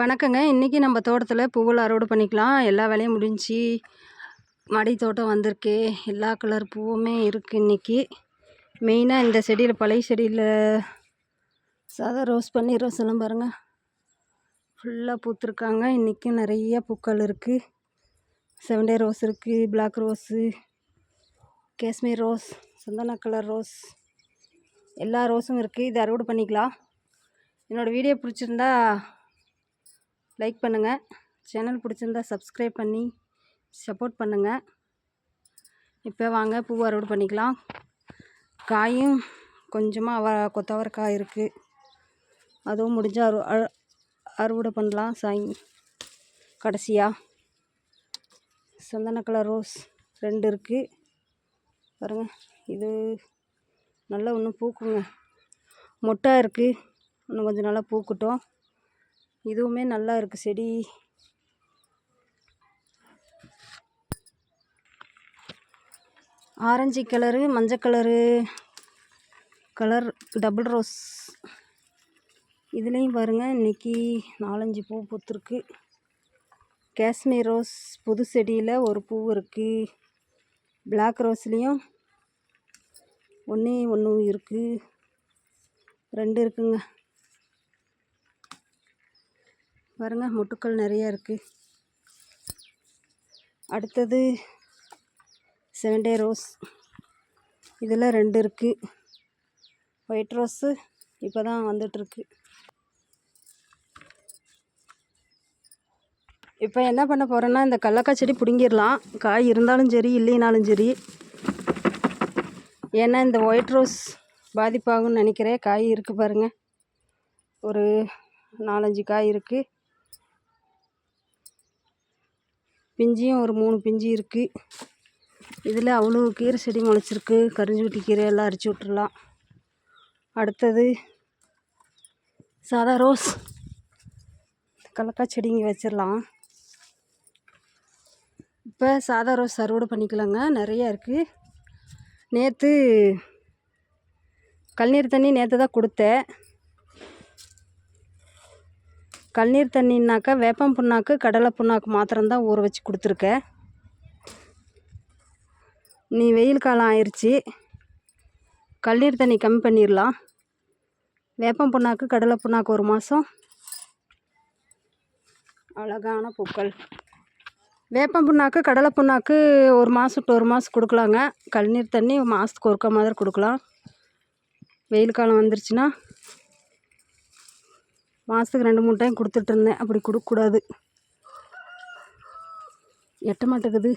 வணக்கங்க. இன்றைக்கி நம்ம தோட்டத்தில் பூவில் அறுவடை பண்ணிக்கலாம். எல்லா வேலையும் முடிஞ்சு மடி தோட்டம் வந்திருக்கு. எல்லா கலர் பூவுமே இருக்குது இன்றைக்கி மெயினாக இந்த செடியில் பழைய செடியில் சாதா ரோஸ் பன்னீர் ரோஸ் எல்லாம் பாருங்கள் ஃபுல்லாக பூத்துருக்காங்க. இன்றைக்கும் நிறைய பூக்கள் இருக்குது செவன்டே ரோஸ் இருக்குது பிளாக் ரோஸு காஷ்மீர் ரோஸ் சந்தன கலர் ரோஸ் எல்லா ரோஸும் இருக்குது இது அறுவடை பண்ணிக்கலாம். என்னோடய வீடியோ பிடிச்சிருந்தா லைக் பண்ணுங்கள் சேனல் பிடிச்சிருந்தா சப்ஸ்கிரைப் பண்ணி சப்போர்ட் பண்ணுங்கள் இப்போ வாங்க பூ அறுவடை பண்ணிக்கலாம். காயும் கொஞ்சமாக அவ கொத்தவரக்காய் இருக்குது அதுவும் முடிஞ்சால் அறு அறுவடை பண்ணலாம் சாய் கடைசியாக சந்தன கலர் ரோஸ் ரெண்டு இருக்குது பாருங்கள் இது நல்லா இன்னும் பூக்குங்க. மொட்டை இருக்குது இன்னும் கொஞ்சம் நல்லா பூக்கட்டும். இதுவுமே நல்லா இருக்குது செடி. ஆரஞ்சு கலரு மஞ்சள் கலரு கலர் டபுள் ரோஸ். இதுலேயும் பாருங்கள் இன்றைக்கி நாலஞ்சு பூ பூத்துருக்கு. காஷ்மீர் ரோஸ் புது செடியில் ஒரு பூ இருக்குது பிளாக் ரோஸ்லேயும் ஒன்றே ஒன்று இருக்குது ரெண்டு இருக்குங்க. பாருங்கள் மொட்டுக்கள் நிறையா இருக்குது அடுத்தது செவன்டே ரோஸ். இதில் ரெண்டு இருக்குது ஒயிட் ரோஸு இப்போ தான் வந்துட்டுருக்கு இப்போ என்ன பண்ண போகிறேன்னா இந்த கடலக்காய் செடி பிடுங்கிடலாம். காய் இருந்தாலும் சரி இல்லைனாலும் சரி. ஏன்னா இந்த ஒயிட் ரோஸ் பாதிப்பாகும்னு நினைக்கிறேன். காய் இருக்குது பாருங்கள் ஒரு நாலஞ்சு காய் இருக்குது பிஞ்சியும் ஒரு மூணு பிஞ்சு இருக்குது இதில் அவ்வளோ கீரை செடி முளைச்சிருக்கு. கரிஞ்சுக்குட்டி கீரை எல்லாம் அரிச்சு விட்றலாம் அடுத்தது சாதா ரோஸ். கடலக்காய் செடிங்க வச்சிடலாம் இப்போ சாதா ரோஸ் அறுவடை பண்ணிக்கலாங்க. நிறையா இருக்குது நேற்று கல்நீர் தண்ணி நேற்று தான் கொடுத்தேன். கழுநீர் தண்ணின்னாக்கா வேப்பம் புண்ணாக்கு கடலை புண்ணாக்கு மாத்திரம்தான் ஊற வச்சு கொடுத்துருக்கேன் நீ வெயில் காலம் ஆயிடுச்சு கழுநீர் தண்ணி கம்மி பண்ணிடலாம் வேப்பம் புண்ணாக்கு கடலை புண்ணாக்கு ஒரு மாதம் அழகான பூக்கள். வேப்பம் புண்ணாக்கு கடலை புண்ணாக்கு ஒரு மாதம் டு ஒரு மாதம் கொடுக்கலாங்க. கல்நீர் தண்ணி மாதத்துக்கு ஒருக்க மாதிரி கொடுக்கலாம். வெயில் காலம் வந்துருச்சுன்னா மாதத்துக்கு ரெண்டு மூணு டைம் கொடுத்துட்ருந்தேன் அப்படி கொடுக்கக்கூடாது. எட்ட மாட்டேங்குது.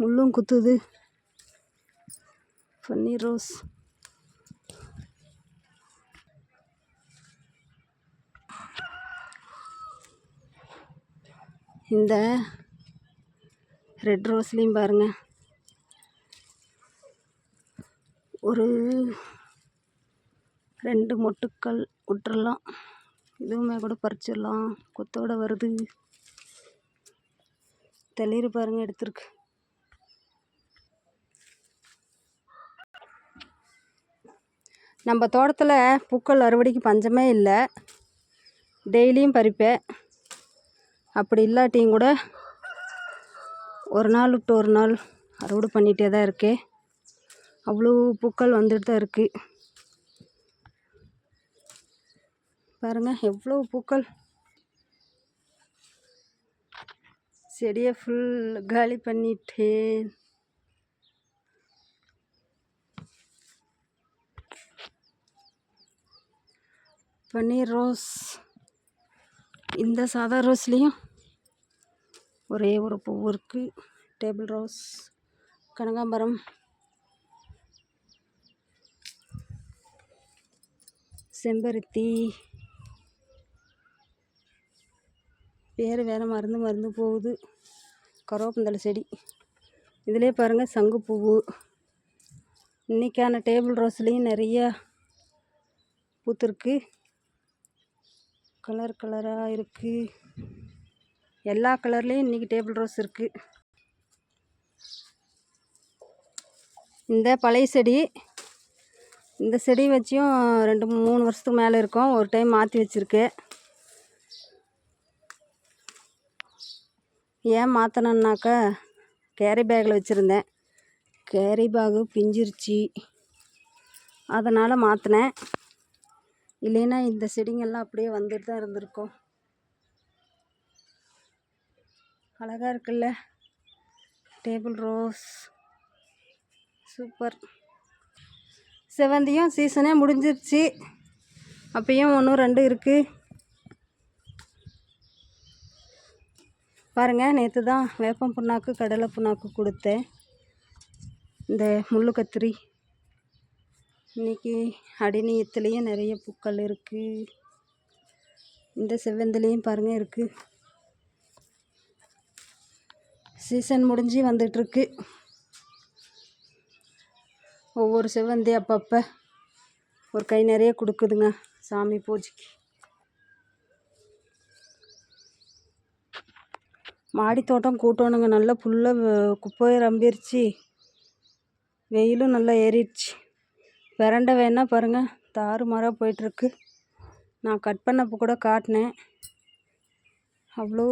முள்ளும் குத்துது. பன்னீர் ரோஸ் இந்த ரெட் ரோஸ்லேயும் பாருங்கள் ஒரு ரெண்டு மொட்டுக்கள் விட்டுறலாம் இதுவுமே கூட பறிச்சிடலாம். கொத்தோட வருது. தெளிர் பாருங்கள் எடுத்துருக்கு. நம்ம தோட்டத்தில் பூக்கள் அறுவடைக்கு பஞ்சமே இல்லை. டெய்லியும் பறிப்பேன். அப்படி இல்லாட்டியும் கூட ஒரு நாள் விட்டு ஒரு நாள் அறுவடை பண்ணிகிட்டே தான் இருக்கேன். அவ்வளோ பூக்கள் வந்துட்டு தான் இருக்குது பாருங்கள் எவ்வளோ பூக்கள். செடியை ஃபுல் காலி பண்ணிட்டேன். பன்னீர் ரோஸ். இந்த சாதா ரோஸ்லேயும் ஒரே ஒரு பூ இருக்குது டேபிள் ரோஸ் கனகாம்பரம். செம்பருத்தி. வேறு வேறு மருந்து மருந்து போகுது. கருவேப்பந்தலை செடி. இதிலே பாருங்கள் சங்குப்பூவு. இன்றைக்கான டேபிள் ரோஸ்லேயும் நிறைய பூத்துருக்கு. கலர் கலராக இருக்குது எல்லா கலர்லேயும் இன்றைக்கி டேபிள் ரோஸ் இருக்குது இந்த பழைய செடி இந்த செடி வச்சியும் ரெண்டு மூணு வருஷத்துக்கு மேலே இருக்கும். ஒரு டைம் மாற்றி வச்சுருக்கேன். ஏன் மாற்றினேன்னாக்கா கேரி பேக்கில் வச்சுருந்தேன். கேரி பேகு பிஞ்சிருச்சு. அதனால் மாற்றினேன் இல்லைன்னா இந்த செடிங்கெல்லாம் அப்படியே வந்துட்டு தான் இருந்திருக்கும். அழகாக இருக்குல்ல? டேபிள் ரோஸ் சூப்பர் செவந்தியும் சீசனே முடிஞ்சிருச்சு. அப்பயும் ஒன்றும் ரெண்டு இருக்குது பாருங்கள் நேற்று தான் வேப்பம் புண்ணாக்கு கடலை புண்ணாக்கு கொடுத்தேன். இந்த முள்ளு கத்திரி. இன்றைக்கி அடிநீயத்துலேயும் நிறைய பூக்கள் இருக்குது இந்த செவ்வந்திலையும் பாருங்கள் இருக்குது சீசன் முடிஞ்சு வந்துட்டுருக்கு. ஒவ்வொரு செவ்வந்தி அப்பப்போ ஒரு கை நிறைய கொடுக்குதுங்க சாமி பூஜைக்கு. மாடி தோட்டம் கூட்டணுங்க. நல்லா ஃபுல்லாக குப்பையை ரம்பிருச்சு. வெயிலும் நல்லா ஏறிடுச்சு. பிரண்டை வேணா பாருங்கள் தாறுமாறாக போயிட்டுருக்கு. நான் கட் பண்ணப்போ கூட காட்டினேன். அவ்வளோ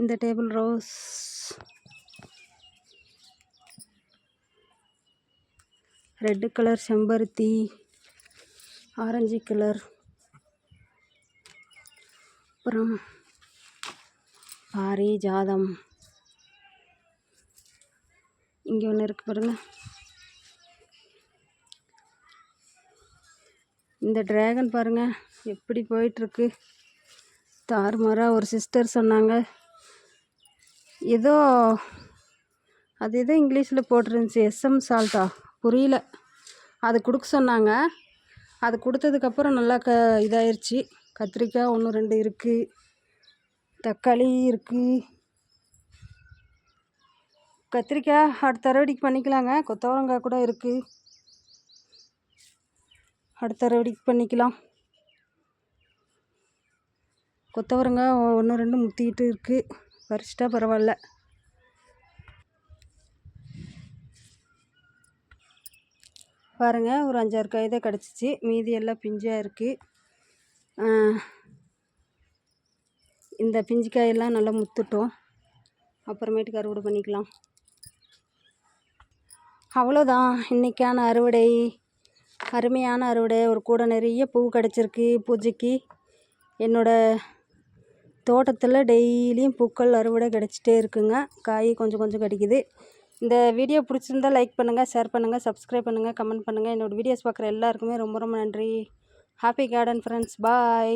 இந்த டேபிள் ரோஸ். ரெட்டு கலர் செம்பருத்தி. Orange colour. அப்புறம் பாரிஜாதம் இங்கே ஒன்று இருக்குது பாருங்கள் இந்த ட்ராகன் பாருங்கள் எப்படி போயிட்டுருக்கு. தாறுமாறாக ஒரு சிஸ்டர் சொன்னாங்க. ஏதோ அது ஏதோ இங்கிலீஷில் போட்டிருந்துச்சி எஸ்எம் சால்ட்டா புரியல. அது கொடுக்க சொன்னாங்க. அது கொடுத்ததுக்கப்புறம் நல்லா க இதாயிருச்சு. கத்திரிக்காய் ஒன்று ரெண்டு இருக்குது தக்காளி இருக்குது கத்திரிக்காய் அடுத்த அறுவடைக்கு பண்ணிக்கலாங்க. கொத்தவரங்காய் கூட இருக்குது அடுத்த அறுவடைக்கு பண்ணிக்கலாம். கொத்தவரங்காய் ஒன்று ரெண்டு முத்திக்கிட்டு இருக்குது பறிச்சிட்டா பரவாயில்ல. பாருங்கள் ஒரு அஞ்சாறு காய் தான் கிடச்சிச்சு. மீதி எல்லாம் பிஞ்சாக இருக்குது இந்த பிஞ்சு காயெல்லாம் நல்லா முத்துட்டோம். அப்புறமேட்டுக்கு அறுவடை பண்ணிக்கலாம். அவ்வளோதான். இன்றைக்கான அறுவடை அருமையான அறுவடை. ஒரு கூட நிறைய பூ கிடச்சிருக்கு பூஜைக்கு. என்னோடய தோட்டத்தில் டெய்லியும் பூக்கள் அறுவடை கிடச்சிட்டே இருக்குங்க. காய் கொஞ்சம் கொஞ்சம் கிடைக்குது. இந்த வீடியோ பிடிச்சிருந்தா லைக் பண்ணுங்கள் ஷேர் பண்ணுங்கள் சப்ஸ்கிரைப் பண்ணுங்கள் கமெண்ட் பண்ணுங்கள் என்னோடய வீடியோஸ் பார்க்குற எல்லாருக்குமே ரொம்ப ரொம்ப நன்றி. Happy garden friends bye